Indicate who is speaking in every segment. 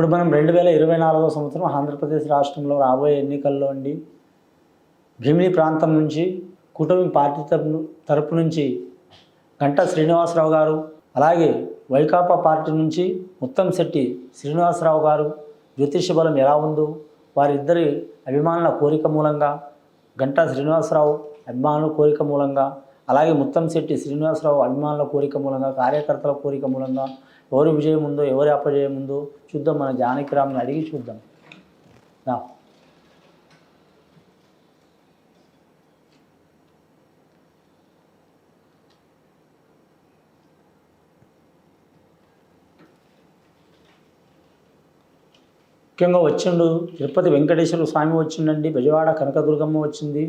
Speaker 1: ఇప్పుడు మనం రెండు వేల ఇరవై నాలుగో సంవత్సరం ఆంధ్రప్రదేశ్ రాష్ట్రంలో రాబోయే ఎన్నికల్లో అండి భీమిని ప్రాంతం నుంచి కూటమి పార్టీ తరపు తరపు నుంచి గంటా శ్రీనివాసరావు గారు అలాగే వైకాపా పార్టీ నుంచి ముత్తంశెట్టి శ్రీనివాసరావు గారు జ్యోతిష బలం ఎలా ఉందో వారిద్దరి అభిమానుల కోరిక మూలంగా గంటా శ్రీనివాసరావు అభిమానుల కోరిక మూలంగా అలాగే ముత్తంశెట్టి శ్రీనివాసరావు అభిమానుల కోరిక మూలంగా కార్యకర్తల కోరిక మూలంగా ఎవరి విజయం ఉందో ఎవరి అపజయం ఉందో చూద్దాం మన జానకిరామ్ని అడిగి చూద్దాం రా. ముఖ్యంగా వచ్చిండు తిరుపతి వెంకటేశ్వర స్వామి వచ్చిండండి బెజవాడ కనకదుర్గమ్మ వచ్చింది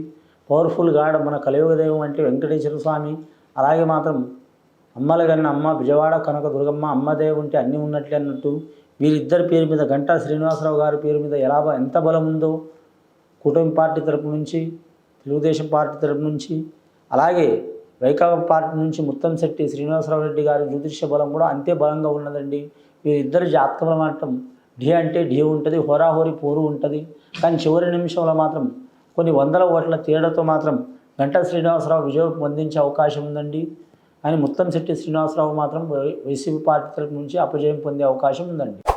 Speaker 1: పవర్ఫుల్ గాడ్ మన కలియుగ దైవం అంటే వెంకటేశ్వర స్వామి. అలాగే మాత్రం అమ్మల కన్నా అమ్మ విజయవాడ కనక దుర్గమ్మ అమ్మదేవి ఉంటే అన్నీ ఉన్నట్లే అన్నట్టు వీరిద్దరి పేరు మీద గంటా శ్రీనివాసరావు గారి పేరు మీద ఎలా ఎంత బలం ఉందో కూటమి పార్టీ తరపు నుంచి తెలుగుదేశం పార్టీ తరపు నుంచి అలాగే వైకాపా పార్టీ నుంచి ముత్తంశెట్టి శ్రీనివాసరావు రెడ్డి గారి జ్యోతిష్య బలం కూడా అంతే బలంగా ఉన్నదండి. వీరిద్దరి జాతకం మాత్రం ఢీ అంటే ఢీ ఉంటుంది హోరాహోరి పోరు ఉంటుంది. కానీ చివరి నిమిషంలో మాత్రం కొన్ని వందల ఓట్ల తేడాతో మాత్రం గంటా శ్రీనివాసరావు విజయం పొందించే అవకాశం ఉందండి. అని ముత్తంశెట్టి శ్రీనివాసరావు మాత్రం వై- వైసీపీ పార్టీ తరపు నుంచి అపజయం పొందే అవకాశం ఉందండి.